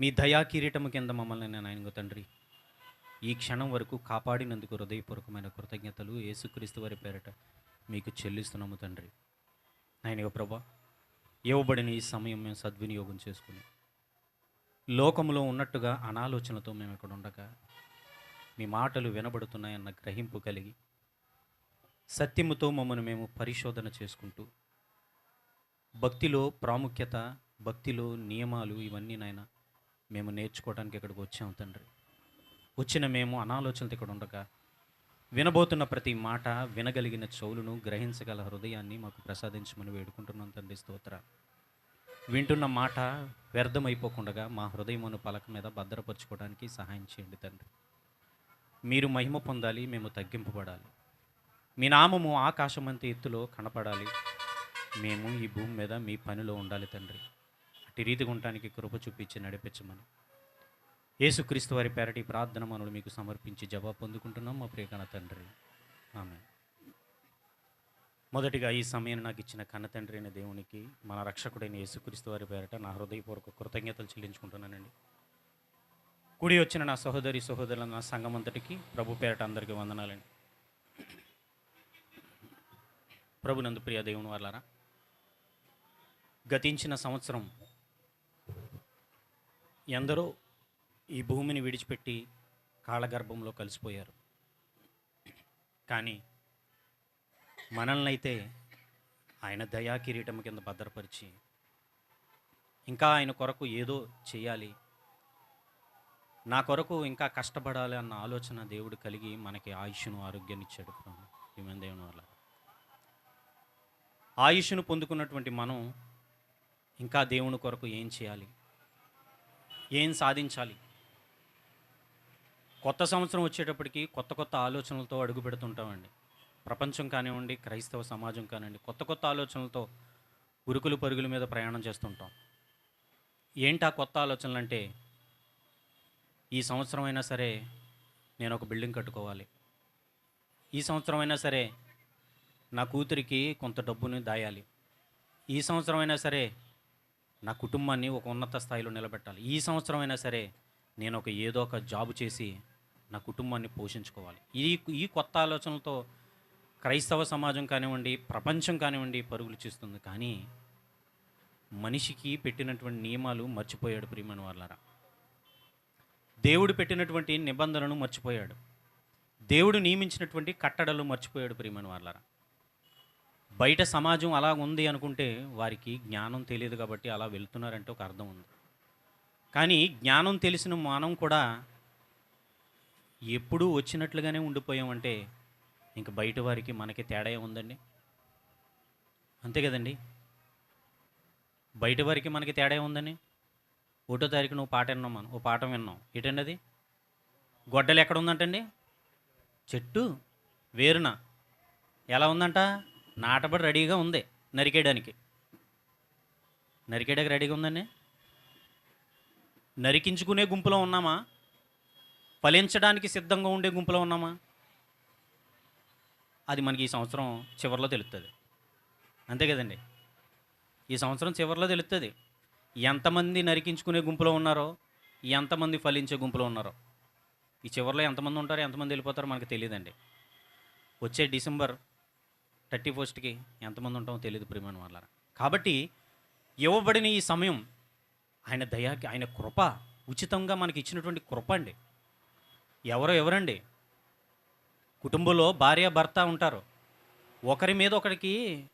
మీ దయా కిరీటము కింద మమ్మల్ని నేను ఆయనకు తండ్రి. ఈ క్షణం వరకు కాపాడినందుకు హృదయపూర్వకమైన కృతజ్ఞతలు యేసుక్రీస్తు వారి పేరట మీకు చెల్లిస్తున్నాము తండ్రి. ఆయన ప్రభా ఇవ్వబడిన ఈ సమయం మేము సద్వినియోగం చేసుకుని లోకములో ఉన్నట్టుగా అనాలోచనతో మేము ఇక్కడ ఉండగా మీ మాటలు వినబడుతున్నాయన్న గ్రహింపు కలిగి సత్యముతో మమ్మల్ని మేము పరిశోధన చేసుకుంటూ భక్తిలో ప్రాముఖ్యత భక్తిలో నియమాలు ఇవన్నీ నాయన మేము నేర్చుకోవడానికి ఇక్కడికి వచ్చాము తండ్రి. వచ్చిన మేము అనాలోచనతో ఇక్కడ ఉండగా వినబోతున్న ప్రతి మాట వినగలిగిన చెవులను గ్రహించగల హృదయాన్ని మాకు ప్రసాదించమని వేడుకుంటున్నాం తండ్రి స్తోత్ర. వింటున్న మాట వ్యర్థమైపోకుండా మా హృదయమును పలక మీద భద్రపరచుకోవడానికి సహాయం చేయండి తండ్రి. మీరు మహిమ పొందాలి మేము తగ్గింపబడాలి. మీ నామము ఆకాశమంత ఎత్తులో కనపడాలి. మేము ఈ భూమి మీద మీ పనిలో ఉండాలి తండ్రి. అటు రీతిగా ఉండటానికి కృప చూపించి నడిపించమని. యేసుక్రీస్తు వారి పేరటి ప్రార్థన మనలు మీకు సమర్పించి జవాబు పొందుకుంటున్నాం. మా ప్రియకణ తండ్రి ఆమె మొదటిగా ఈ సమయం నాకు ఇచ్చిన కన్న తండ్రి అయిన దేవునికి మన రక్షకుడైన యేసుక్రీస్తు వారి పేరట నా హృదయపూర్వక కృతజ్ఞతలు చెల్లించుకుంటున్నానండి. కుడి వచ్చిన నా సహోదరి సహోదరుల నా సంఘం అంతటికి ప్రభు పేరట అందరికీ వందనాలండి. ప్రభునందు ప్రియ దేవుని వాళ్ళారా గతించిన సంవత్సరం ఎందరో ఈ భూమిని విడిచిపెట్టి కాళ్ళగర్భంలో కలిసిపోయారు. కానీ మనల్ని అయితే ఆయన దయా కిరీటం కింద భద్రపరిచి ఇంకా ఆయన కొరకు ఏదో చేయాలి నా కొరకు ఇంకా కష్టపడాలి అన్న ఆలోచన దేవుడు కలిగి మనకి ఆయుష్ను ఆరోగ్యాన్ని ఇచ్చాడు హ్యూమన్ దేవుని వల్ల ఆయుష్ను పొందుకున్నటువంటి మనం ఇంకా దేవుని కొరకు ఏం చేయాలి? ఏం సాధించాలి? కొత్త సంవత్సరం వచ్చేటప్పటికి కొత్త కొత్త ఆలోచనలతో అడుగు పెడుతుంటామండి. ప్రపంచం కానివ్వండి క్రైస్తవ సమాజం కానివ్వండి కొత్త కొత్త ఆలోచనలతో ఉరుకులు పరుగుల మీద ప్రయాణం చేస్తుంటాం. ఏంటా కొత్త ఆలోచనలు అంటే ఈ సంవత్సరం అయినా సరే నేను ఒక బిల్డింగ్ కట్టుకోవాలి. ఈ సంవత్సరం అయినా సరే నా కూతురికి కొంత డబ్బుని దాయాలి. ఈ సంవత్సరం అయినా సరే నా కుటుంబాన్ని ఒక ఉన్నత స్థాయిలో నిలబెట్టాలి. ఈ సంవత్సరం అయినా సరే నేను ఒక ఏదో ఒక జాబ్ చేసి నా కుటుంబాన్ని పోషించుకోవాలి. ఈ ఈ కొత్త ఆలోచనలతో క్రైస్తవ సమాజం కానివ్వండి ప్రపంచం కానివ్వండి పరుగులు చేస్తుంది. కానీ మనిషికి పెట్టినటువంటి నియమాలు మర్చిపోయాడు ప్రియమైన వాళ్ళరా దేవుడు పెట్టినటువంటి నిబంధనలను మర్చిపోయాడు. దేవుడు నియమించినటువంటి కట్టడలు మర్చిపోయాడు ప్రియమైన వాళ్ళరా బయట సమాజం అలా ఉంది అనుకుంటే వారికి జ్ఞానం తెలియదు కాబట్టి అలా వెళ్తున్నారంటే ఒక అర్థం ఉంది. కానీ జ్ఞానం తెలిసిన మానం కూడా ఎప్పుడూ వచ్చినట్లుగానే ఉండిపోయామంటే ఇంక బయట వారికి మనకి తేడా ఉందండి అంతే కదండి? బయట వారికి మనకి తేడా ఉందని ఒకటో తారీఖు నువ్వు పాట విన్నాం మనం ఓ పాఠం విన్నాం ఏంటండి అది గొడ్డలు ఎక్కడ ఉందంటండి? చెట్టు వేరున. ఎలా ఉందంట? నాటబడి రెడీగా ఉంది నరికేయడానికి. నరికేయడానికి రెడీగా ఉందండి. నరికించుకునే గుంపులో ఉన్నామా? ఫలించడానికి సిద్ధంగా ఉండే గుంపులో ఉన్నామా? అది మనకి ఈ సంవత్సరం చివరిలో తెలుస్తుంది అంతే కదండి. ఈ సంవత్సరం చివరిలో తెలుస్తుంది ఎంతమంది నరికించుకునే గుంపులో ఉన్నారో ఎంతమంది ఫలించే గుంపులో ఉన్నారో. ఈ చివరిలో ఎంతమంది ఉంటారో ఎంతమంది వెళ్ళిపోతారో మనకు తెలియదండి. వచ్చే డిసెంబర్ థర్టీ ఫస్ట్కి ఎంతమంది ఉంటామో తెలియదు ప్రియమైన వాళ్ళ కాబట్టి ఇవ్వబడిన ఈ సమయం ఆయన దయాకి ఆయన కృప ఉచితంగా మనకి ఇచ్చినటువంటి కృప అండి. ఎవరో ఎవరండి? కుటుంబంలో భార్య భర్త ఉంటారు. ఒకరి మీద ఒకరికి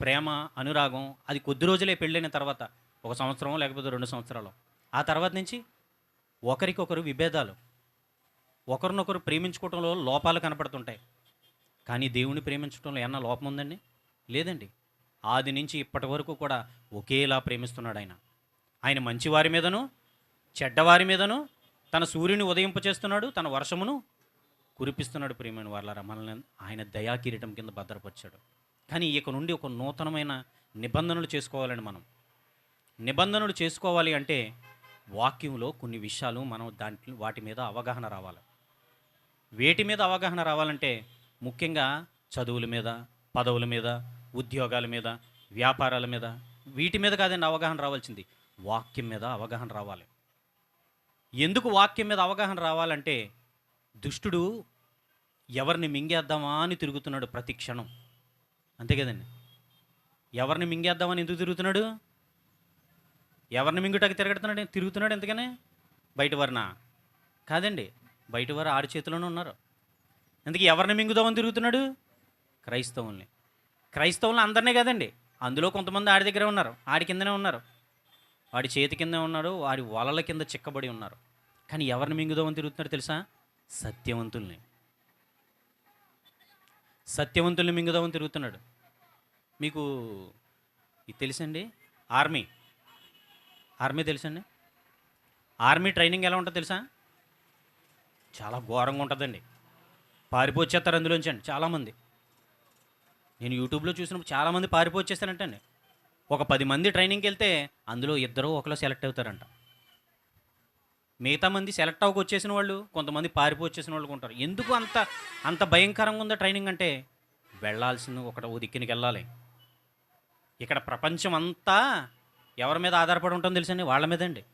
ప్రేమ అనురాగం అది కొద్ది రోజులే పెళ్ళైన తర్వాత ఒక సంవత్సరం లేకపోతే రెండు సంవత్సరాలు. ఆ తర్వాత నుంచి ఒకరికొకరు విభేదాలు. ఒకరినొకరు ప్రేమించుకోవడంలో లోపాలు కనపడుతుంటాయి. కానీ దేవుని ప్రేమించడంలో ఏమన్నా లోపం ఉందండి? లేదండి. ఆది నుంచి ఇప్పటి వరకు కూడా ఒకేలా ప్రేమిస్తున్నాడు ఆయన. ఆయన మంచివారి మీదను చెడ్డవారి మీదను తన సూర్యుని ఉదయింపచేస్తున్నాడు తన వర్షమును కురిపిస్తున్నాడు ప్రియమైన వాళ్ళారా మనల్ని ఆయన దయా కిరీటం కింద భద్రపరిచాడు. కానీ ఇక నుండి ఒక నూతనమైన నిబంధనలు చేసుకోవాలండి మనం. నిబంధనలు చేసుకోవాలి అంటే వాక్యంలో కొన్ని విషయాలు మనం దాంట్లో వాటి మీద అవగాహన రావాలి. వేటి మీద అవగాహన రావాలంటే ముఖ్యంగా చదువుల మీద పదవుల మీద ఉద్యోగాల మీద వ్యాపారాల మీద. వీటి మీద కాదండి అవగాహన రావాల్సింది. వాక్యం మీద అవగాహన రావాలి. ఎందుకు వాక్యం మీద అవగాహన రావాలంటే దుష్టుడు ఎవరిని మింగేద్దామా అని తిరుగుతున్నాడు ప్రతి క్షణం. అంతే కదండి. ఎవరిని మింగేద్దామని ఎందుకు తిరుగుతున్నాడు? ఎవరిని మింగుటకి తిరగడుతున్నాడు? తిరుగుతున్నాడు ఎందుకని బయట వారినా? కాదండి. బయట వారు ఆడి చేతిలోనే ఉన్నారు. అందుకే ఎవరిని మింగుదామని తిరుగుతున్నాడు? క్రైస్తవుల్ని. క్రైస్తవులు అందరినీ కదండి. అందులో కొంతమంది ఆడి దగ్గరే ఉన్నారు. ఆడి కిందనే ఉన్నారు. వాడి చేతి కింద ఉన్నాడు వాడి వలల కింద చిక్కబడి ఉన్నారు. కానీ ఎవరిని మింగుదామని తిరుగుతున్నాడు తెలుసా? సత్యవంతుల్ని. సత్యవంతుల్ని మింగుదామని తిరుగుతున్నాడు. మీకు ఇది తెలుసండి? ఆర్మీ. ఆర్మీ తెలుసండి? ఆర్మీ ట్రైనింగ్ ఎలా ఉంటుందో తెలుసా? చాలా ఘోరంగా ఉంటుందండి. పారిపోచ్చేస్తారు అందులోంచి అండి చాలామంది. నేను యూట్యూబ్లో చూసినప్పుడు చాలామంది పారిపోచ్చేస్తానంటండి ఒక పది మంది ట్రైనింగ్కి వెళ్తే అందులో ఇద్దరు ఒకరు సెలెక్ట్ అవుతారంట. మిగతా మంది సెలెక్ట్ అవ్వక వచ్చేసిన వాళ్ళు కొంతమంది పారిపోచేసిన వాళ్ళు ఉంటారు. ఎందుకు అంత అంత భయంకరంగా ఉందో ట్రైనింగ్ అంటే? వెళ్ళాల్సింది ఒకటి ఓ దిక్కునికి వెళ్ళాలి. ఇక్కడ ప్రపంచం అంతా ఎవరి మీద ఆధారపడి ఉంటుందో తెలుసండి? వాళ్ళ మీదండి.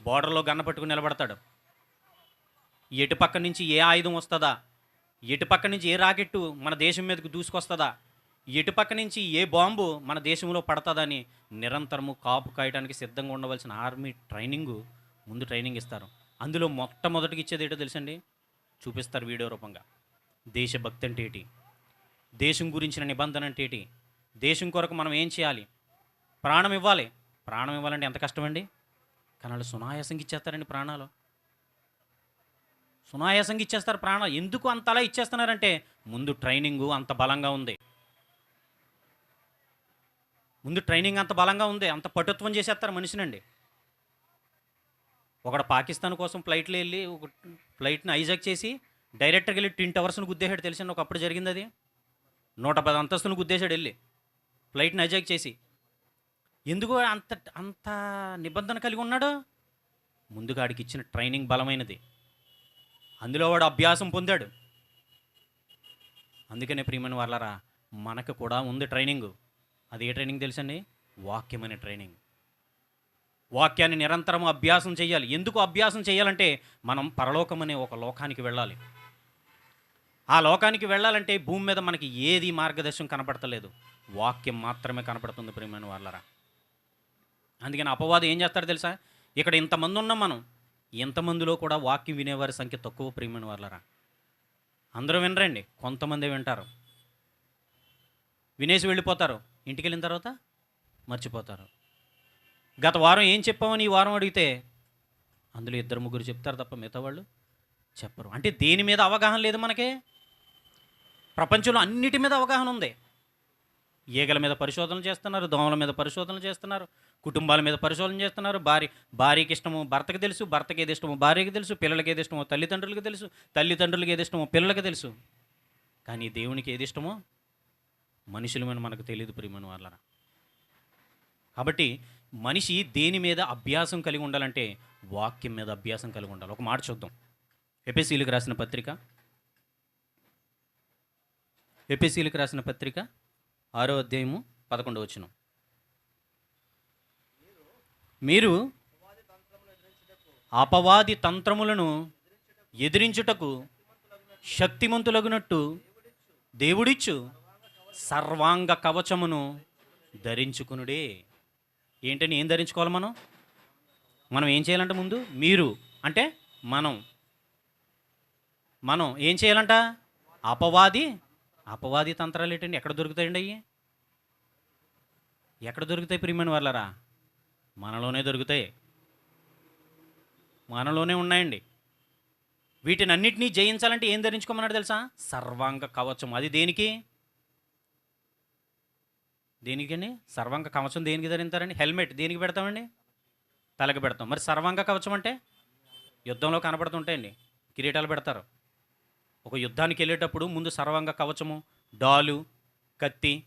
బోర్డర్లో గన్న పట్టుకుని నిలబడతాడు. ఎటు పక్క నుంచి ఏ ఆయుధం వస్తుందా? ఎటు పక్క నుంచి ఏ రాకెట్టు మన దేశం మీదకు దూసుకొస్తుందా? ఎటు పక్క నుంచి ఏ బాంబు మన దేశంలో పడతాదని నిరంతరము కాపు కాయడానికి సిద్ధంగా ఉండవలసిన ఆర్మీ ట్రైనింగు ముందు ట్రైనింగ్ ఇస్తారు. అందులో మొట్టమొదటికి ఇచ్చేది ఏంటో తెలుసండి? చూపిస్తారు వీడియో రూపంగా. దేశభక్తి అంటే ఏంటి? దేశం గురించిన నిబంధన అంటే ఏంటి? దేశం కొరకు మనం ఏం చేయాలి? ప్రాణం ఇవ్వాలి. ప్రాణం ఇవ్వాలంటే ఎంత కష్టమండి? కానీ వాళ్ళు సునాయాసంగా ఇచ్చేస్తారండి ప్రాణాలు. సునాయాసంగా ఇచ్చేస్తారు ప్రాణాలు. ఎందుకు అంతలా ఇచ్చేస్తున్నారంటే ముందు ట్రైనింగు అంత బలంగా ఉంది. ముందు ట్రైనింగ్ అంత బలంగా ఉంది. అంత పటుత్వం చేసేస్తారు మనిషినండి ఒకడు పాకిస్తాన్ కోసం ఫ్లైట్లో వెళ్ళి ఒక ఫ్లైట్ని హైజాక్ చేసి డైరెక్ట్గా వెళ్ళి ట్విన్ టవర్స్ను గుద్దేశాడు. తెలిసిన ఒకప్పుడు జరిగింది అది. నూట పది అంతస్తును గుద్దేశాడు వెళ్ళి. ఫ్లైట్ని హైజాక్ చేసి. ఎందుకు అంత అంత నిబంధన కలిగి ఉన్నాడు? ముందుగా ఆడికి ఇచ్చిన ట్రైనింగ్ బలమైనది. అందులో వాడు అభ్యాసం పొందాడు. అందుకనే ప్రియమైన వాళ్ళరా మనకు కూడా ఉంది ట్రైనింగ్. అది ఏ ట్రైనింగ్ తెలుసండి? వాక్యం అనే ట్రైనింగ్. వాక్యాన్ని నిరంతరం అభ్యాసం చేయాలి. ఎందుకు అభ్యాసం చేయాలంటే మనం పరలోకం అనే ఒక లోకానికి వెళ్ళాలి. ఆ లోకానికి వెళ్ళాలంటే భూమి మీద మనకి ఏది మార్గదర్శనం కనపడతలేదు. వాక్యం మాత్రమే కనపడుతుంది ప్రియమైన వాళ్ళరా అందుకని అపవాదం ఏం చేస్తారో తెలుసా? ఇక్కడ ఇంతమంది ఉన్నాం మనం. ఇంతమందిలో కూడా వాక్యం వినేవారి సంఖ్య తక్కువ ప్రియమైన వాళ్ళరా అందరూ వినరండి. కొంతమంది వింటారు. వినేసి వెళ్ళిపోతారు. ఇంటికి వెళ్ళిన తర్వాత మర్చిపోతారు. గత వారం ఏం చెప్పామని ఈ వారం అడిగితే అందులో ఇద్దరు ముగ్గురు చెప్తారు తప్ప మిగతా వాళ్ళు చెప్పరు. అంటే దేని మీద అవగాహన లేదు మనకే? ప్రపంచంలో అన్నిటి మీద అవగాహన ఉంది. ఈగల మీద పరిశోధనలు చేస్తున్నారు దోమల మీద పరిశోధనలు చేస్తున్నారు కుటుంబాల మీద పరిశోధన చేస్తున్నారు. భార్య భార్యకి ఇష్టమో భర్తకి తెలుసు భర్తకి ఏది ఇష్టమో భార్యకి తెలుసు పిల్లలకి ఏది ఇష్టమో తల్లిదండ్రులకి తెలుసు తల్లిదండ్రులకి ఏది ఇష్టమో పిల్లలకి తెలుసు. కానీ దేవునికి ఏది ఇష్టమో మనుషులమని మనకు తెలియదు ప్రియమని వాళ్ళరా కాబట్టి మనిషి దేని మీద అభ్యాసం కలిగి ఉండాలంటే వాక్యం మీద అభ్యాసం కలిగి ఉండాలి. ఒక మాట చూద్దాం. ఎపిసీలకు రాసిన పత్రిక. ఎపిసీలకు రాసిన పత్రిక. ఆరో అధ్యాయము పదకొండు వచనం. మీరు అపవాది తంత్రములను ఎదిరించుటకు శక్తిమంతులగునట్టు దేవుడిచ్చు సర్వాంగ కవచమును ధరించుకునుడే. ఏంటని ఏం ధరించుకోవాలి మనం? మనం ఏం చేయాలంటే ముందు? మీరు అంటే మనం. మనం ఏం చేయాలంట? అపవాది అపవాది తంత్రాలు ఏంటండి? ఎక్కడ దొరుకుతాయండి అయ్యి? ఎక్కడ దొరుకుతాయి ప్రియమైన వాళ్ళరా మనలోనే దొరుకుతాయి. మనలోనే ఉన్నాయండి. వీటిని అన్నిటినీ జయించాలంటే ఏం ధరించుకోమన్నాడు తెలుసా? సర్వాంగ కవచం. అది దేనికి? దేనికండి? సర్వాంగ కవచం దేనికి ధరించారండి? హెల్మెట్ దేనికి పెడతామండి? తలకి పెడతాం. మరి సర్వాంగ కవచం అంటే? యుద్ధంలో కనపడుతుంటాయండి. కిరీటాలు పెడతారు. ఒక యుద్ధానికి వెళ్ళేటప్పుడు ముందు సర్వాంగ కవచము డాలు కత్తి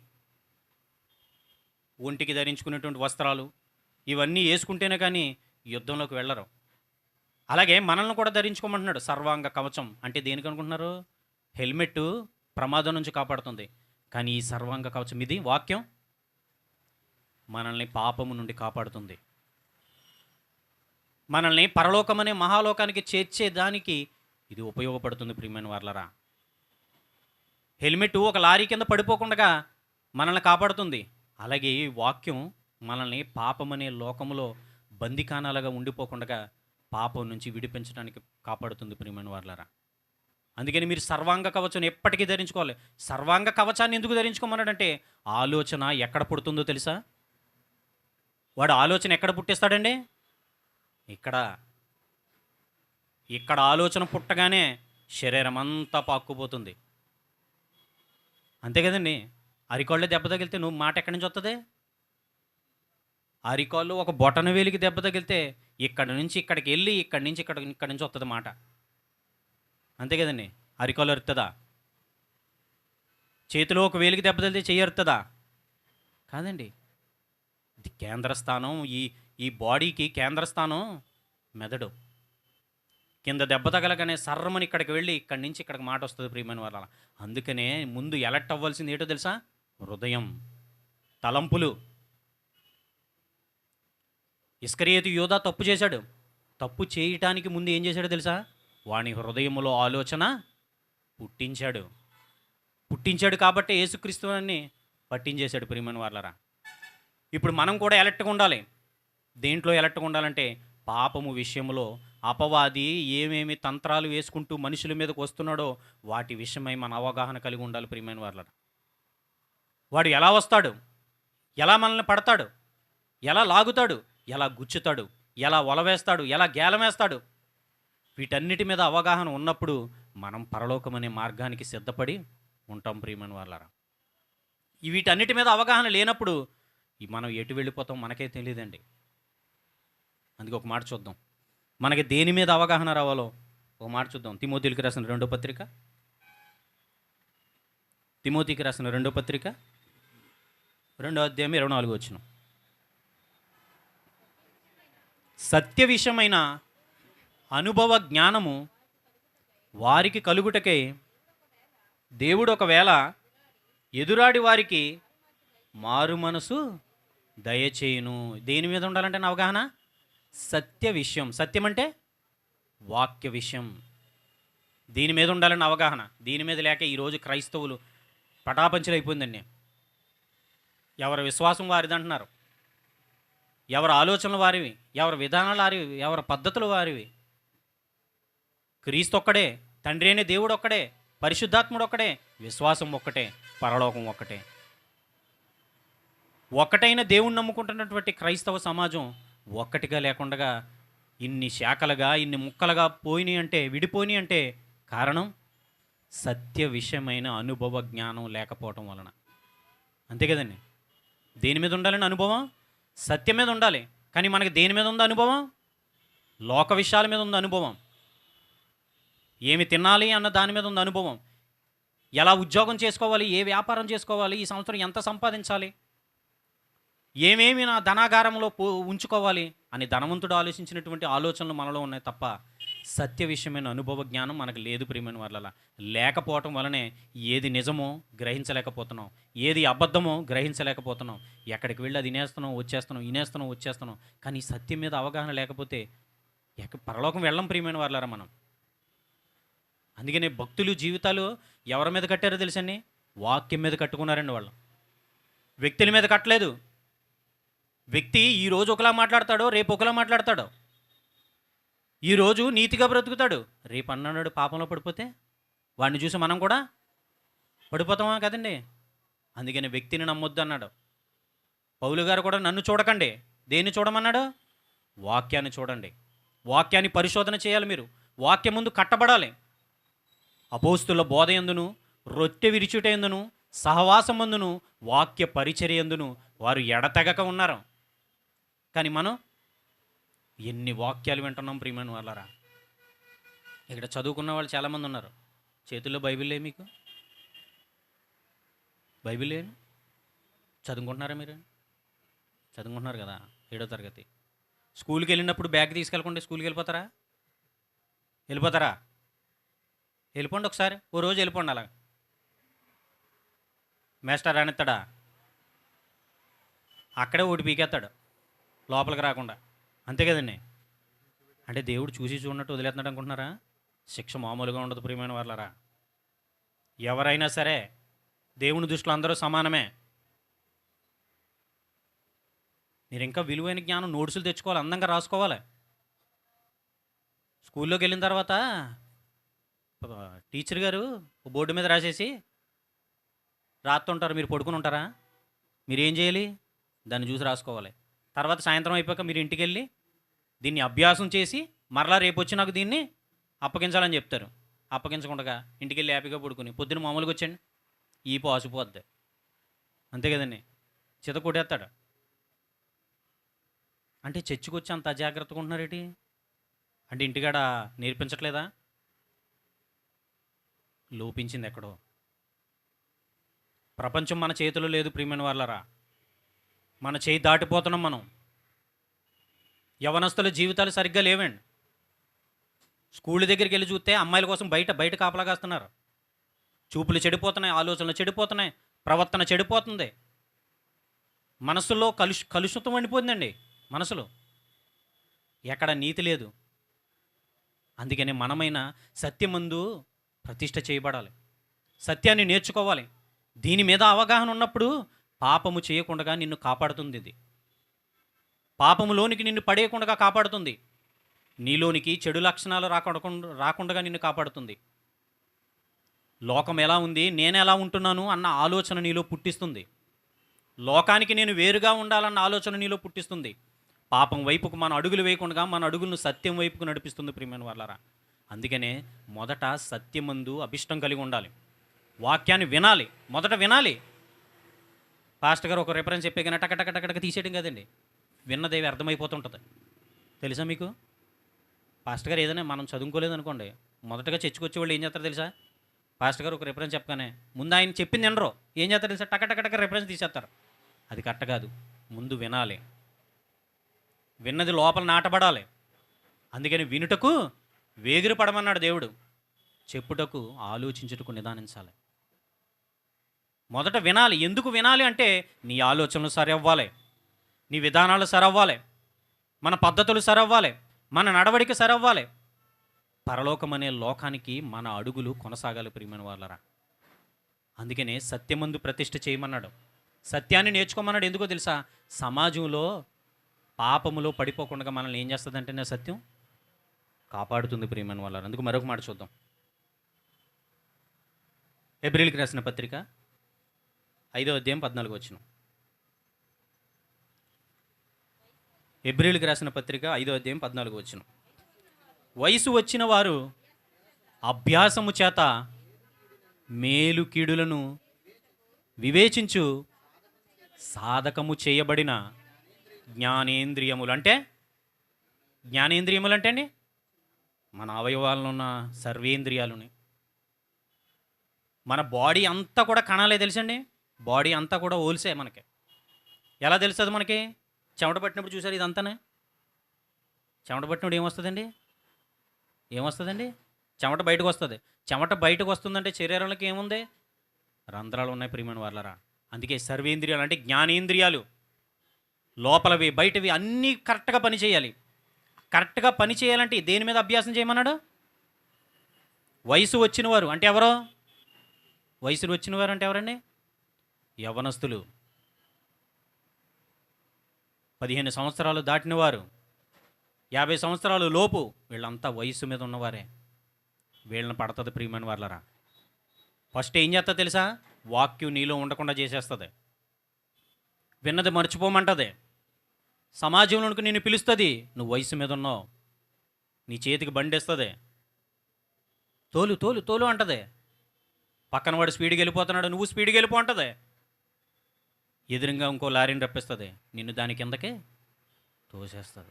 ఒంటికి ధరించుకునేటువంటి వస్త్రాలు ఇవన్నీ వేసుకుంటేనే కానీ యుద్ధంలోకి వెళ్ళరు. అలాగే మనల్ని కూడా ధరించుకోమంటున్నాడు సర్వాంగ కవచం. అంటే దేనికి అనుకుంటున్నారు? హెల్మెట్ ప్రమాదం నుంచి కాపాడుతుంది. కానీ ఈ సర్వాంగ కవచం ఇది వాక్యం మనల్ని పాపము నుండి కాపాడుతుంది. మనల్ని పరలోకమనే మహాలోకానికి చేర్చే దానికి ఇది ఉపయోగపడుతుంది ప్రియమైన వర్లరా. హెల్మెట్ ఒక లారీ కింద పడిపోకుండా మనల్ని కాపాడుతుంది. అలాగే ఈ వాక్యం మనల్ని పాపమనే లోకములో బందికానాలుగా ఉండిపోకుండా పాపం నుంచి విడిపించడానికి కాపాడుతుంది ప్రియమైన వర్లరా. అందుకని మీరు సర్వాంగ కవచం ఎప్పటికీ ధరించుకోవాలి. సర్వాంగ కవచాన్ని ఎందుకు ధరించుకోమన్నాడంటే ఆలోచన ఎక్కడ పుడుతుందో తెలుసా? వాడు ఆలోచన ఎక్కడ పుట్టిస్తాడండి? ఇక్కడ ఇక్కడ ఆలోచన పుట్టగానే శరీరం అంతా పాక్కుపోతుంది అంతే కదండి? అరికాళ్ళు దెబ్బ తగిలితే నువ్వు మాట ఎక్కడి నుంచి వస్తుంది అరికాళ్ళు ఒక బొటన వేలికి దెబ్బ తగిలితే ఇక్కడ నుంచి ఇక్కడికి వెళ్ళి ఇక్కడి నుంచి ఇక్కడ ఇక్కడి నుంచి వస్తుంది మాట. అంతే కదండి? అరికాలు అరుతుందా చేతిలో ఒక వేలికి దెబ్బ తగిలితే చెయ్యి అరుతుందా కాదండి. ఇది కేంద్రస్థానం ఈ ఈ బాడీకి కేంద్రస్థానం మెదడు. కింద దెబ్బ తగలగానే సర్రమని ఇక్కడికి వెళ్ళి ఇక్కడి నుంచి ఇక్కడికి మాట వస్తుంది ప్రియమైన వాళ్ళ అందుకనే ముందు ఎలర్ట్ అవ్వాల్సింది ఏంటో తెలుసా? హృదయం. తలంపులు. ఇస్కరియేతు యోధా తప్పు చేశాడు. తప్పు చేయటానికి ముందు ఏం చేశాడో తెలుసా? వాని హృదయములో ఆలోచన పుట్టించాడు. పుట్టించాడు కాబట్టి యేసుక్రీస్తుని పట్టించేశాడు ప్రియమైన వాళ్ళరా ఇప్పుడు మనం కూడా ఎలర్ట్గా ఉండాలి. దేంట్లో ఎలర్ట్గా ఉండాలంటే పాపము విషయంలో అపవాది ఏమేమి తంత్రాలు వేసుకుంటూ మనుషుల మీదకు వస్తున్నాడో వాటి విషయమై మన అవగాహన కలిగి ఉండాలి ప్రియమైన వాళ్ళ వాడు ఎలా వస్తాడు? ఎలా మనల్ని పడతాడు? ఎలా లాగుతాడు? ఎలా గుచ్చుతాడు? ఎలా ఒలవేస్తాడు ఎలా గేలమేస్తాడు వీటన్నిటి మీద అవగాహన ఉన్నప్పుడు మనం పరలోకం అనే మార్గానికి సిద్ధపడి ఉంటాం ప్రియమైన వాళ్ళరా వీటన్నిటి మీద అవగాహన లేనప్పుడు మనం ఎటు వెళ్ళిపోతాం మనకే తెలియదండి. అందుకే ఒక మాట చూద్దాం. మనకి దేని మీద అవగాహన రావాలో ఒక మాట చూద్దాం. తిమోతికి రాసిన రెండో పత్రిక. తిమోతికి రాసిన రెండో పత్రిక. రెండో అధ్యాయం ఇరవై నాలుగు వచ్చిన సత్య విషయమైన అనుభవ జ్ఞానము వారికి కలుగుటకై దేవుడు ఒకవేళ ఎదురాడి వారికి మారు మనసు దయచేయును. దేని మీద ఉండాలంటే నా అవగాహన? సత్య విషయం. సత్యం అంటే వాక్య విషయం. దీని మీద ఉండాలని అవగాహన. దీని మీద లేక ఈరోజు క్రైస్తవులు పటాపంచలైపోయిందండి. ఎవరి విశ్వాసం వారిది అంటున్నారు. ఎవరి ఆలోచనలు వారివి. ఎవరి విధానాలు వారివి. ఎవరి పద్ధతులు వారివి. క్రీస్తు ఒక్కడే తండ్రి అనే దేవుడు ఒక్కడే పరిశుద్ధాత్ముడు ఒక్కడే విశ్వాసం ఒక్కటే పరలోకం ఒక్కటే. ఒక్కటైన దేవుణ్ణి నమ్ముకుంటున్నటువంటి క్రైస్తవ సమాజం ఒక్కటిగా లేకుండా ఇన్ని శాఖలుగా ఇన్ని ముక్కలుగా పోయినాయి అంటే విడిపోయినాయి అంటే కారణం సత్య విషయమైన అనుభవ జ్ఞానం లేకపోవటం వలన. అంతే కదండి? దేని మీద ఉండాలని అనుభవం? సత్యం మీద ఉండాలి. కానీ మనకి దేని మీద ఉంది అనుభవం? లోక విషయాల మీద ఉంది అనుభవం. ఏమి తినాలి అన్న దాని మీద ఉంది అనుభవం. ఎలా ఉద్యోగం చేసుకోవాలి? ఏ వ్యాపారం చేసుకోవాలి? ఈ సంవత్సరం ఎంత సంపాదించాలి? ఏమేమి నా ధనాగారంలో పో ఉంచుకోవాలి అని ధనవంతుడు ఆలోచించినటువంటి ఆలోచనలు మనలో ఉన్నాయి తప్ప సత్య విషయమైన అనుభవ జ్ఞానం మనకు లేదు ప్రియమైన వాళ్ళ లేకపోవటం వలనే ఏది నిజమో గ్రహించలేకపోతున్నాం. ఏది అబద్ధమో గ్రహించలేకపోతున్నాం. ఎక్కడికి వెళ్ళి అది వినేస్తున్నాం వచ్చేస్తున్నాం ఇనేస్తున్నాం వచ్చేస్తున్నాం. కానీ సత్యం మీద అవగాహన లేకపోతే ఎక్క పరలోకం వెళ్ళం ప్రియమైన వాళ్ళారా మనం. అందుకనే భక్తులు జీవితాలు ఎవరి మీద కట్టారో తెలుసండి? వాక్యం మీద కట్టుకున్నారండి వాళ్ళు. వ్యక్తుల మీద కట్టలేదు. వ్యక్తి ఈ రోజు ఒకలా మాట్లాడతాడో రేపు ఒకలా మాట్లాడతాడో? ఈరోజు నీతిగా బ్రతుకుతాడు. రేపు అన్నాడు పాపంలో పడిపోతే? వాడిని చూసి మనం కూడా పడిపోతామా కదండి? అందుకని వ్యక్తిని నమ్మొద్దు అన్నాడు. పౌలు గారు కూడా నన్ను చూడకండి. దేన్ని చూడమన్నాడు? వాక్యాన్ని చూడండి. వాక్యాన్ని పరిశోధన చేయాలి మీరు. వాక్యం ముందు కట్టబడాలి. అపోస్తుల బోధ ఎందును? రొట్టె విరిచుట ఎందును? సహవాసం సహవాసమందును వాక్య పరిచర్యందును వారు ఎడతెగక ఉన్నారు. కానీ మనం ఎన్ని వాక్యాలు వింటున్నాం ప్రియమైన వాళ్ళరా? ఇక్కడ చదువుకున్న వాళ్ళు చాలామంది ఉన్నారు. చేతుల్లో బైబిల్ ఏ మీకు? బైబిల్ ఏమి చదువుకుంటున్నారా మీరు? చదువుకుంటున్నారు కదా ఏడో తరగతి. స్కూల్కి వెళ్ళినప్పుడు బ్యాగ్ తీసుకెళ్ళకుండా స్కూల్కి వెళ్ళిపోతారా? వెళ్ళిపోతారా? వెళ్ళిపోండి ఒకసారి. ఓ రోజు వెళ్ళిపోండి అలా మేస్టర్ రానిస్తాడా అక్కడే ఓటు పీకేస్తాడు. లోపలికి రాకుండా. అంతే కదండి. అంటే దేవుడు చూసి చూడనట్టు వదిలేస్తున్నాడు అనుకుంటున్నారా? శిక్ష మామూలుగా ఉండదు ప్రియమైన వాళ్ళరా ఎవరైనా సరే దేవుని దృష్టిలో అందరూ సమానమే. మీరు ఇంకా విలువైన జ్ఞానం నోట్సులు తెచ్చుకోవాలి అందంగా రాసుకోవాలి. స్కూల్లోకి వెళ్ళిన తర్వాత టీచర్ గారు బోర్డు మీద రాసేసి రాస్తుంటారు మీరు పడుకుని ఉంటారా? మీరు ఏం చేయాలి? దాన్ని చూసి రాసుకోవాలి. తర్వాత సాయంత్రం అయిపోయాక మీరు ఇంటికి వెళ్ళి దీన్ని అభ్యాసం చేసి మరలా రేపు వచ్చి నాకు దీన్ని అప్పగించాలని చెప్తారు. అప్పగించకుండా ఇంటికి వెళ్ళి హ్యాపీగా పడుకుని పొద్దున్న మామూలుగా వచ్చండి ఈ పాసిపోద్ది అంతే కదండి. చిత కొట్టేస్తాడు. అంటే చర్చికి వచ్చి అంత అజాగ్రత్తగా ఉంటున్నారేటి? అంటే ఇంటికాడ నేర్పించట్లేదా? లోపించింది ఎక్కడో. ప్రపంచం మన చేతిలో లేదు ప్రియమైన వాళ్ళరా మన చేయి దాటిపోతున్నాం మనం. యవనస్తుల జీవితాలు సరిగ్గా లేవండి. స్కూల్ దగ్గరికి వెళ్ళి చూస్తే అమ్మాయిల కోసం బయట బయట కాపలా కాస్తున్నారు. చూపులు చెడిపోతున్నాయి ఆలోచనలు చెడిపోతున్నాయి ప్రవర్తన చెడిపోతుంది. మనసులో కలుష్ కలుషితం వండిపోతుందండి మనసులో. ఎక్కడ నీతి లేదు. అందుకని మనమైన సత్యమందు ప్రతిష్ట చేయబడాలి. సత్యాన్ని నేర్చుకోవాలి. దీని మీద అవగాహన ఉన్నప్పుడు పాపము చేయకుండా నిన్ను కాపాడుతుంది ఇది పాపములోనికి నిన్ను పడేయకుండా కాపాడుతుంది. నీలోనికి చెడు లక్షణాలు రాకుండా రాకుండా నిన్ను కాపాడుతుంది. లోకం ఎలా ఉంది? నేను ఎలా ఉంటున్నాను? అన్న ఆలోచన నీలో పుట్టిస్తుంది. లోకానికి నేను వేరుగా ఉండాలన్న ఆలోచన నీలో పుట్టిస్తుంది. పాపం వైపుకు మన అడుగులు వేయకుండా మన అడుగులను సత్యం వైపుకు నడిపిస్తుంది ప్రియమైన వాళ్ళరా అందుకనే మొదట సత్యమందు అభిష్టం కలిగి ఉండాలి. వాక్యాన్ని వినాలి. మొదట వినాలి. పాస్టర్ గారు ఒక రిఫరెన్స్ చెప్పే కానీ టక తీసేయడం కదండి. విన్నదేవి అర్థమైపోతుంటుంది. తెలుసా మీకు? పాస్టర్ గారు ఏదైనా మనం చదువుకోలేదు అనుకోండి మొదటగా చర్చకొచ్చే వాళ్ళు ఏం చేస్తారు తెలుసా? పాస్టర్ గారు ఒక రిఫరెన్స్ చెప్పగానే ముందు ఆయన చెప్పింది వినరు. ఏం చేస్తారు తెలుసా? టక రిఫరెన్స్ తీసేస్తారు. అది కట్ట కాదు. ముందు వినాలి. విన్నది లోపల నాటబడాలి. అందుకని వినుటకు వేగిరపడమన్నాడు దేవుడు. చెప్పుటకు ఆలోచించుటకు నిదానించాలి. మొదట వినాలి. ఎందుకు వినాలి అంటే నీ ఆలోచనలు సరవ్వాలి. నీ విధానాలు సరవ్వాలి. మన పద్ధతులు సరవ్వాలి. మన నడవడిక సరవ్వాలి. పరలోకం అనే లోకానికి మన అడుగులు కొనసాగాలి ప్రియమైన వాళ్ళరా. అందుకనే సత్యమందు ప్రతిష్ఠ చేయమన్నాడు. సత్యాన్ని నేర్చుకోమన్నాడు. ఎందుకో తెలుసా? సమాజంలో పాపములో పడిపోకుండా మనల్ని ఏం చేస్తుందంటేనే సత్యం? కాపాడుతుంది ప్రియమైన వాళ్ళ అందుకు మరొక మాట చూద్దాం. ఏప్రిల్కి రాసిన పత్రిక ఐదో అధ్యాయం పద్నాలుగు వచ్చిన. ఏప్రిల్కి రాసిన పత్రిక ఐదో అధ్యాయం పద్నాలుగు వచ్చిన. వయసు వచ్చిన వారు అభ్యాసము చేత మేలు కీడులను వివేచించు సాధకము చేయబడిన జ్ఞానేంద్రియములు అంటే జ్ఞానేంద్రియములు అంటే అండి మన అవయవాలను ఉన్న సర్వేంద్రియాలని. మన బాడీ అంతా కూడా కణాలే తెలుసండి? బాడీ అంతా కూడా ఓల్సే మనకి. ఎలా తెలుస్తుంది మనకి? చెమట పట్టినప్పుడు చూసారు ఇదంతానే? చెమట పట్టినప్పుడు ఏమొస్తుందండి ఏమొస్తుందండి చెమట బయటకు వస్తుంది. చెమట బయటకు వస్తుందంటే శరీరంలోకి ఏముంది? రంధ్రాలు ఉన్నాయి ప్రియమైన వాళ్ళరా అందుకే సర్వేంద్రియాలు అంటే జ్ఞానేంద్రియాలు. లోపలవి బయటవి అన్నీ కరెక్ట్గా పని చేయాలి. కరెక్ట్గా పని చేయాలంటే దేని మీద అభ్యాసం చేయమన్నాడు? వయసు వచ్చిన వారు అంటే ఎవరో? వయసులు వచ్చిన వారు అంటే ఎవరండి? యవనస్తులు. పదిహేను సంవత్సరాలు దాటినవారు. యాభై సంవత్సరాలు లోపు వీళ్ళంతా వయసు మీద ఉన్నవారే. వీళ్ళని పడుతుంది ప్రియమైన వాళ్ళరా ఫస్ట్ ఏం చేస్తా తెలుసా? వాక్యం నీలో ఉండకుండా చేసేస్తుంది. విన్నది మర్చిపోమంటది. సమాజంలోనికి నిన్ను పిలుస్తుంది. నువ్వు వయసు మీద ఉన్నావు. నీ చేతికి బండిస్తుంది తోలు తోలు తోలు అంటది. పక్కన వాడు స్పీడ్కి వెళ్ళిపోతున్నాడు. నువ్వు స్పీడ్కి వెళ్ళిపో అంటది. ఎదురుగా ఇంకో లారీని రప్పిస్తుంది. నిన్ను దాని కిందకే తోసేస్తుంది.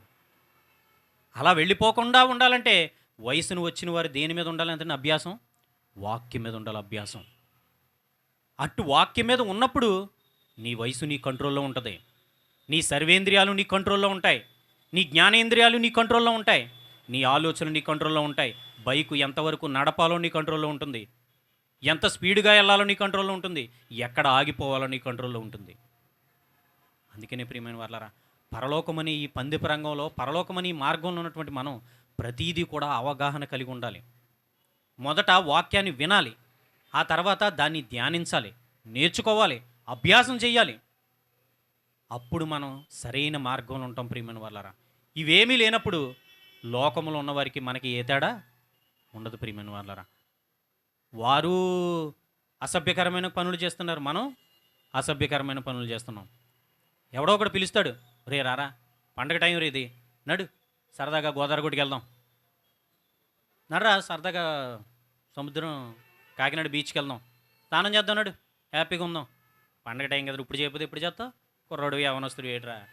అలా వెళ్ళిపోకుండా ఉండాలంటే వయసును వచ్చిన వారు దేని మీద ఉండాలంటే అభ్యాసం? వాక్యం మీద ఉండాలి అభ్యాసం. అటు వాక్యం మీద ఉన్నప్పుడు నీ వయసు నీ కంట్రోల్లో ఉంటుంది. నీ సర్వేంద్రియాలు నీ కంట్రోల్లో ఉంటాయి. నీ జ్ఞానేంద్రియాలు నీ కంట్రోల్లో ఉంటాయి. నీ ఆలోచనలు నీ కంట్రోల్లో ఉంటాయి. బైకు ఎంతవరకు నడపాలో నీ కంట్రోల్లో ఉంటుంది. ఎంత స్పీడ్గా వెళ్ళాలో నీ కంట్రోల్లో ఉంటుంది. ఎక్కడ ఆగిపోవాలో నీ కంట్రోల్లో ఉంటుంది. అందుకనే ప్రియమైన వాళ్ళరా పరలోకమని ఈ పందిపు రంగంలో పరలోకమని మార్గంలో ఉన్నటువంటి మనం ప్రతీదీ కూడా అవగాహన కలిగి ఉండాలి. మొదట వాక్యాన్ని వినాలి. ఆ తర్వాత దాన్ని ధ్యానించాలి. నేర్చుకోవాలి. అభ్యాసం చేయాలి అప్పుడు మనం సరైన మార్గంలో ఉంటాం ప్రియమైన వాళ్ళరా ఇవేమీ లేనప్పుడు లోకంలో ఉన్నవారికి మనకి ఏ తేడా? ఉండదు ప్రియమైన వాళ్ళరా వారు అసభ్యకరమైన పనులు చేస్తున్నారు. మనం అసభ్యకరమైన పనులు చేస్తున్నాం. ఎవడో ఒకడు పిలుస్తాడు. రే రారా పండగ టైం రే ఇది. నడు సరదాగా గోదావరి గుడికి వెళ్దాం. నడరా సరదాగా సముద్రం కాకినాడ బీచ్కి వెళ్దాం. స్నానం చేద్దాం నడు హ్యాపీగా ఉందాం. పండగ టైం కదా ఇప్పుడు చేయకపోతే ఇప్పుడు చేస్తావు? కుర్రాడు యవనస్తుడు ఏట్రా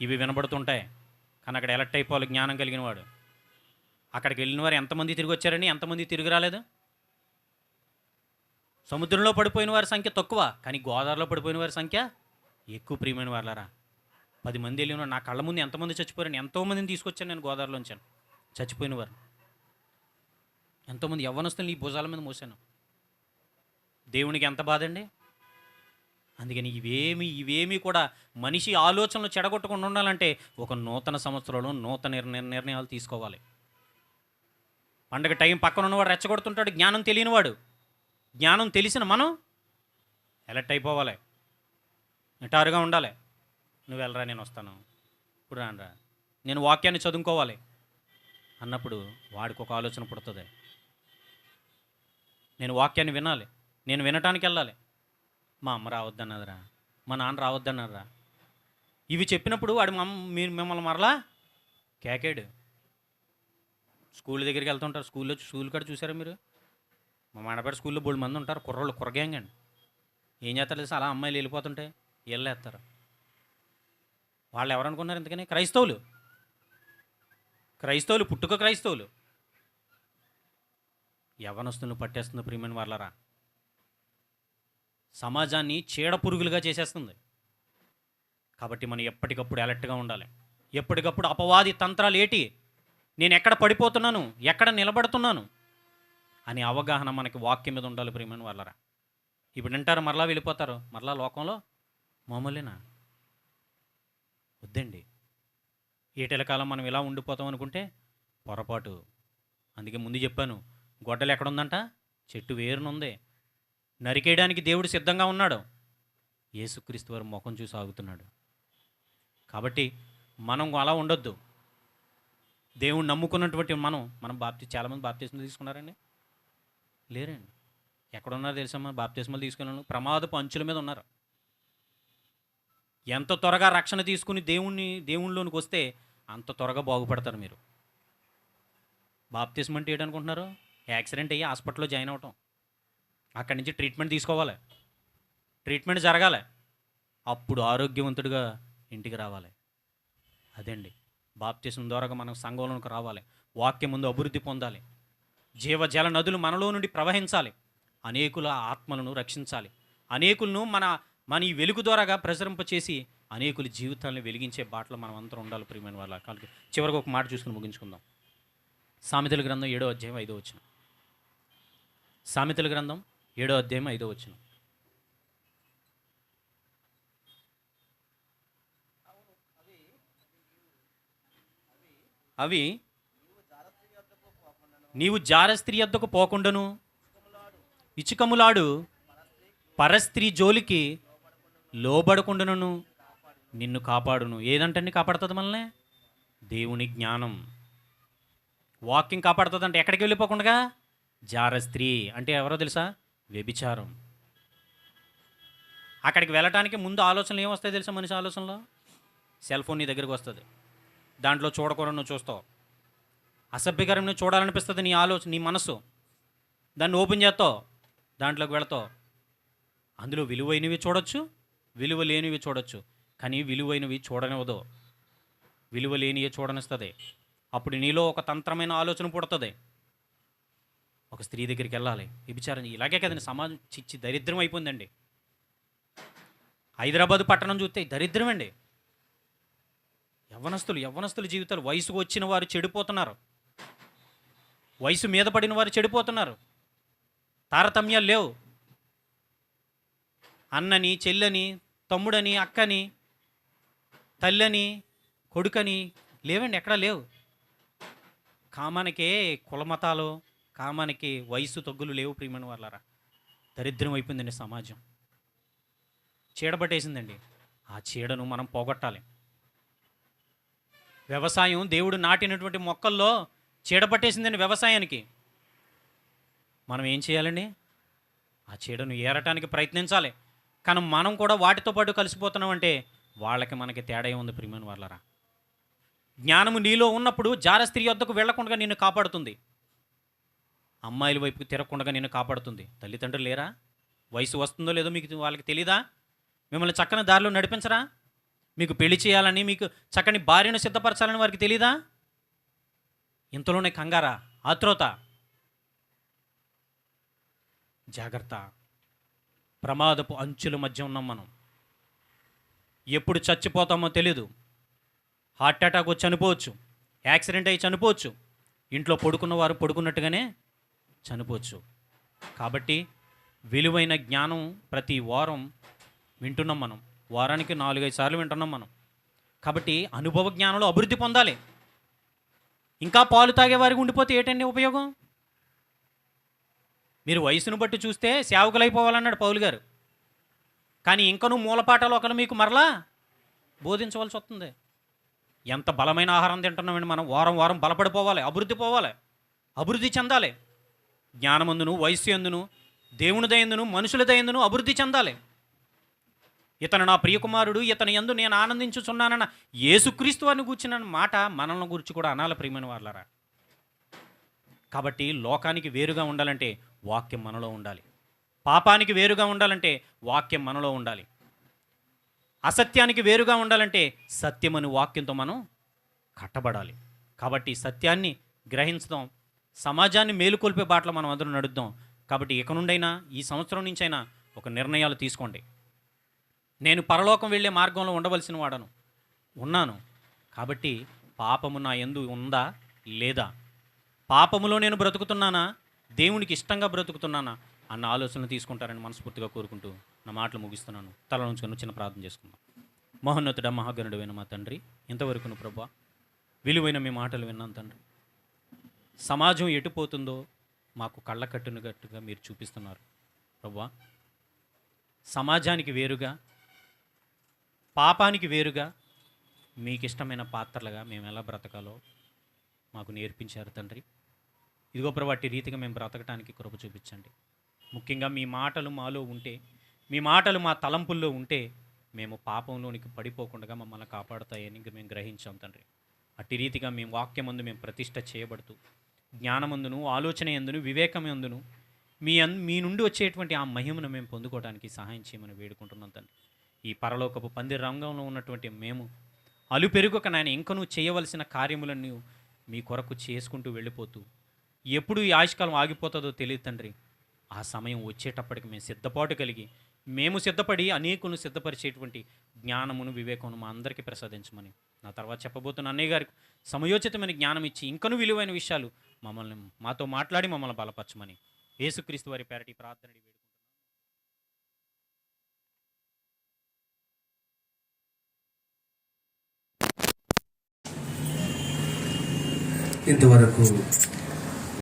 ఇవి వినబడుతుంటాయి కానీ అక్కడ ఎలక్ట్ అయిపోవాలి జ్ఞానం కలిగిన వాడు. అక్కడికి వెళ్ళిన వారు ఎంతమంది తిరిగి వచ్చారని ఎంతమంది తిరిగి రాలేదు? సముద్రంలో పడిపోయిన వారి సంఖ్య తక్కువ కానీ గోదావరిలో పడిపోయిన వారి సంఖ్య ఎక్కువ ప్రియమైన వాళ్ళరా? పది మంది వెళ్ళిన నా కళ్ళ ముందు ఎంతమంది చచ్చిపోయారని ఎంతోమందిని తీసుకొచ్చాను నేను గోదావరిలోంచాను చచ్చిపోయిన వారు. ఎంతోమంది యవ్వనస్తులు ఈ భుజాల మీద మోసాను. దేవునికి ఎంత బాధ అండి అందుకని ఇవేమి ఇవేమి కూడా మనిషి ఆలోచనలు చెడగొట్టకుండా ఉండాలంటే ఒక నూతన సంవత్సరంలో నూతన నిర్ణ- నిర్ణయాలు తీసుకోవాలి. పండగ టైం పక్కన ఉన్నవాడు రెచ్చగొడుతుంటాడు జ్ఞానం తెలియనివాడు. జ్ఞానం తెలిసిన మనం ఎలర్ట్ అయిపోవాలి. నిటారుగా ఉండాలి. నువ్వు వెళ్ళరా నేను వస్తాను. ఇప్పుడు రానరా. నేను వాక్యాన్ని చదువుకోవాలి. అన్నప్పుడు వాడికి ఒక ఆలోచన పుడుతుంది. నేను వాక్యాన్ని వినాలి. నేను వినటానికి వెళ్ళాలి. మా అమ్మ రావద్దన్నదిరా. మా నాన్న రావద్దన్నారా ఇవి చెప్పినప్పుడు వాడు మీరు మిమ్మల్ని మరలా కేకాడు. స్కూల్ దగ్గరికి వెళ్తుంటారు. స్కూల్లో స్కూల్ కాడ చూసారా మీరు? మా మనపేట స్కూల్లో బోడు మంది ఉంటారు. కుర్రోళ్ళు కుర్రగ్యాంగ్ ఏం చేస్తారు తెలుసా? అలా అమ్మాయిలు వెళ్ళిపోతుంటే ఎల్లేస్తారు వాళ్ళు ఎవరనుకున్నారు ఎందుకని క్రైస్తవులు. క్రైస్తవులు పుట్టుక క్రైస్తవులు. యవనస్తులను పట్టేస్తుంది ప్రియమైన వాళ్ళరా సమాజాన్ని చీడ పురుగులుగా చేసేస్తుంది. కాబట్టి మనం ఎప్పటికప్పుడు అలర్ట్గా ఉండాలి. ఎప్పటికప్పుడు అపవాది తంత్రాలు ఏటి? నేను ఎక్కడ పడిపోతున్నాను? ఎక్కడ నిలబడుతున్నాను? అనే అవగాహన మనకి వాక్యం మీద ఉండాలి ప్రియమైన వాళ్ళరా ఇప్పుడు వింటారు? మరలా వెళ్ళిపోతారు. మరలా లోకంలో మామూలేనా? వద్దండి. ఏటెల కాలం మనం ఇలా ఉండిపోతాం అనుకుంటే పొరపాటు. అందుకే ముందు చెప్పాను గొడ్డలు ఎక్కడుందంట? చెట్టు వేరునుంది. నరికేయడానికి దేవుడు సిద్ధంగా ఉన్నాడు. యేసుక్రీస్తు వారు ముఖం చూసి ఆగుతున్నాడు. కాబట్టి మనం అలా ఉండొద్దు. దేవుడు నమ్ముకున్నటువంటి మనం మనం బాప్తి చాలామంది బాప్తీసం తీసుకున్నారండి? లేరండి. ఎక్కడున్నారో తెలుసా బాప్తిస్మలు తీసుకున్నాను ప్రమాదపు అంచుల మీద ఉన్నారు. ఎంత త్వరగా రక్షణ తీసుకుని దేవుణ్ణి దేవుణ్ణిలోనికి వస్తే అంత త్వరగా బాగుపడతారు మీరు. బాప్తిస్మ అంటే ఏంటనుకుంటున్నారు? యాక్సిడెంట్ అయ్యి హాస్పిటల్లో జాయిన్ అవటం. అక్కడి నుంచి ట్రీట్మెంట్ తీసుకోవాలి. ట్రీట్మెంట్ జరగాలి. అప్పుడు ఆరోగ్యవంతుడిగా ఇంటికి రావాలి. అదండి. బాప్తిసం ద్వారా మనం సంఘంలోకి రావాలి. వాక్యం ముందు అభివృద్ధి పొందాలి. జీవజల నదులు మనలో నుండి ప్రవహించాలి. అనేకుల ఆత్మలను రక్షించాలి. అనేకులను మన మన ఈ వెలుగు ద్వారాగా ప్రసరింపచేసి అనేకుల జీవితాలను వెలిగించే బాటలో మనం అందరం ఉండాలి ప్రియమైన వాళ్ళ కాళ్ళకి చివరికి ఒక మాట చూసుకుని ముగించుకుందాం. సామెతల గ్రంథం ఏడో అధ్యాయం ఐదో వచ్చిన సామెతల గ్రంథం ఏడో అధ్యాయం ఐదో వచ్చిన అవి నీవు జారస్త్రీ వద్దకు పోకుండాను. ఇచుకములాడు పరస్త్రీ జోలికి లోబడకుండాను నిన్ను కాపాడును. ఏదంటే కాపాడుతుంది మనల్ని? దేవుని జ్ఞానం. వాకింగ్ కాపాడుతుంది అంటే ఎక్కడికి వెళ్ళిపోకుండా జార స్త్రీ అంటే ఎవరో తెలుసా? వ్యభిచారం. అక్కడికి వెళ్ళటానికి ముందు ఆలోచనలు ఏమొస్తాయి తెలుసా మనిషి ఆలోచనలో? సెల్ ఫోన్ నీ దగ్గరికి వస్తుంది. దాంట్లో చూడకూడదు నువ్వు చూస్తావు. అసభ్యకరం నువ్వు చూడాలనిపిస్తుంది నీ ఆలోచన నీ మనసు. దాన్ని ఓపెన్ చేస్తావు. దాంట్లోకి వెళతావు. అందులో విలువైనవి చూడొచ్చు విలువ లేనివి చూడొచ్చు కానీ విలువైనవి చూడనివ్వదు. విలువ లేనివి చూడనిస్తుంది. అప్పుడు నీలో ఒక తంత్రమైన ఆలోచన పుడుతుంది. ఒక స్త్రీ దగ్గరికి వెళ్ళాలి. విభిచారం ఇలాగే కదండి సమాజం చిచ్చి దరిద్రం అయిపోయిందండి. హైదరాబాద్ పట్టణం చూస్తే దరిద్రం అండి. యవ్వనస్తులు యవ్వనస్తుల జీవితాలు వయసుకు వచ్చిన వారు చెడిపోతున్నారు. వయసు మీద పడిన వారు చెడిపోతున్నారు. తారతమ్యాలు లేవు. అన్నని చెల్లని తమ్ముడని అక్కని తల్లని కొడుకని లేవండి ఎక్కడా లేవు. కామానికే కులమతాలు కామానికి వయసు తగ్గులు లేవు ప్రియమైన వాళ్ళరా దరిద్రం అయిపోయిందండి సమాజం. చీడబట్టేసిందండి ఆ చీడను మనం పోగొట్టాలి. వ్యవసాయం దేవుడు నాటినటువంటి మొక్కల్లో చీడపట్టేసిందండి వ్యవసాయానికి. మనం ఏం చేయాలండి? ఆ చీడను ఏరటానికి ప్రయత్నించాలి. కానీ మనం కూడా వాటితో పాటు కలిసిపోతున్నామంటే వాళ్ళకి మనకి తేడా ఉంది ప్రియమైన వాళ్ళరా జ్ఞానము నీలో ఉన్నప్పుడు జార స్త్రీ వద్దకు వెళ్ళకుండా నిన్ను కాపాడుతుంది. అమ్మాయిల వైపుకి తిరగకుండా నిన్ను కాపాడుతుంది. తల్లిదండ్రులు లేరా? వయసు వస్తుందో లేదో మీకు వాళ్ళకి తెలీదా? మిమ్మల్ని చక్కని దారిలో నడిపించరా? మీకు పెళ్ళి చేయాలని మీకు చక్కని భార్యను సిద్ధపరచాలని వారికి తెలీదా? ఇంతలోనే కంగారా ఆత్రోత. జాగ్రత్త. ప్రమాదపు అంచుల మధ్య ఉన్నాం మనం. ఎప్పుడు చచ్చిపోతామో తెలీదు. హార్ట్ అటాక్ వచ్చి చనిపోవచ్చు. యాక్సిడెంట్ అయ్యి చనిపోవచ్చు. ఇంట్లో పడుకున్న వారు పడుకున్నట్టుగానే చనిపోవచ్చు. కాబట్టి విలువైన జ్ఞానం ప్రతి వారం వింటున్నాం మనం. వారానికి నాలుగైదు సార్లు వింటున్నాం మనం. కాబట్టి అనుభవ జ్ఞానంలో అభివృద్ధి పొందాలి. ఇంకా పాలు తాగే వారికి ఉండిపోతే ఏంటండి ఉపయోగం? మీరు వయసును బట్టి చూస్తే సేవకులైపోవాలన్నాడు పౌలు గారు. కానీ ఇంకనూ మూలపాఠాలు ఒకరు మీకు మరలా బోధించవలసి వస్తుంది. ఎంత బలమైన ఆహారం తింటున్నామండి మనం. వారం వారం బలపడిపోవాలి అభివృద్ధి పోవాలి అభివృద్ధి చెందాలి. జ్ఞానమందును వయస్సు ఎందును దేవుని దయందును మనుషుల దయందును అభివృద్ధి చెందాలి. ఇతను నా ప్రియకుమారుడు ఇతని ఎందు నేను ఆనందించుచున్నానన్న యేసుక్రీస్తు అని కూర్చున్న మాట మనల్ని గురించి కూడా అనాలి ప్రియమైన వాళ్ళరా కాబట్టి లోకానికి వేరుగా ఉండాలంటే వాక్యం మనలో ఉండాలి. పాపానికి వేరుగా ఉండాలంటే వాక్యం మనలో ఉండాలి. అసత్యానికి వేరుగా ఉండాలంటే సత్యం అని వాక్యంతో మనం కట్టబడాలి. కాబట్టి సత్యాన్ని గ్రహించడం సమాజాన్ని మేలుకొల్పే బాటలో మనం అందరం నడుద్దాం. కాబట్టి ఇక నుండైనా ఈ సంవత్సరం నుంచైనా ఒక నిర్ణయాలు తీసుకోండి. నేను పరలోకం వెళ్ళే మార్గంలో ఉండవలసిన వాడను ఉన్నాను. కాబట్టి పాపము నా ఎందు ఉందా లేదా? పాపములో నేను బ్రతుకుతున్నానా? దేవునికి ఇష్టంగా బ్రతుకుతున్నానా? అన్న ఆలోచనలు తీసుకుంటారని మనస్ఫూర్తిగా కోరుకుంటూ నా మాటలు ముగిస్తున్నాను. తల నుంచుకొని చిన్న ప్రార్థన చేసుకుందాం. మహోన్నతుడ మహాగణుడైన మా తండ్రి ఇంతవరకును ప్రభా విలువైన మీ మాటలు విన్నాం తండ్రి. సమాజం ఎటుపోతుందో మాకు కళ్ళకట్టునట్టుగా మీరు చూపిస్తున్నారు. ప్రభా సమాజానికి వేరుగా పాపానికి వేరుగా మీకు ఇష్టమైన పాత్రలుగా మేము ఎలా బ్రతకాలో మాకు నేర్పించారు తండ్రి. ఇదిగో వాటి రీతిగా మేము బ్రతకటానికి కృప చూపించండి. ముఖ్యంగా మీ మాటలు మాలో ఉంటే మీ మాటలు మా తలంపుల్లో ఉంటే మేము పాపంలోనికి పడిపోకుండా మమ్మల్ని కాపాడుతాయని ఇంకా మేము గ్రహించాం తండ్రి. అట్టి రీతిగా మేము వాక్యమందు మేము ప్రతిష్ట చేయబడుతూ జ్ఞానమందును ఆలోచన ఎందును వివేకమందును మీ అన్ మీ నుండి వచ్చేటువంటి ఆ మహిమను మేము పొందుకోవడానికి సహాయం చేయమని వేడుకుంటున్నాం తండ్రి. ఈ పరలోకపు పందిర రంగంలో ఉన్నటువంటి మేము అలు పెరుగుక నాయన ఇంకనూ చేయవలసిన కార్యములన్నీ మీ కొరకు చేసుకుంటూ వెళ్ళిపోతూ ఎప్పుడు ఈ ఆయుష్కాలం ఆగిపోతుందో తెలియదు తండ్రి. ఆ సమయం వచ్చేటప్పటికి మేము సిద్ధపాటు కలిగి మేము సిద్ధపడి అనేకులను సిద్ధపరిచేటువంటి జ్ఞానమును వివేకమును మా అందరికీ ప్రసాదించమని. నా తర్వాత చెప్పబోతున్న అన్నయ్య గారికి సమయోచితమైన జ్ఞానం ఇచ్చి ఇంకనూ విలువైన విషయాలు మమ్మల్ని మాతో మాట్లాడి మమ్మల్ని బలపరచమని. యేసుక్రీస్తు వారి పేరటి ప్రార్థనడి ప్రార్థన ఇంతవరకు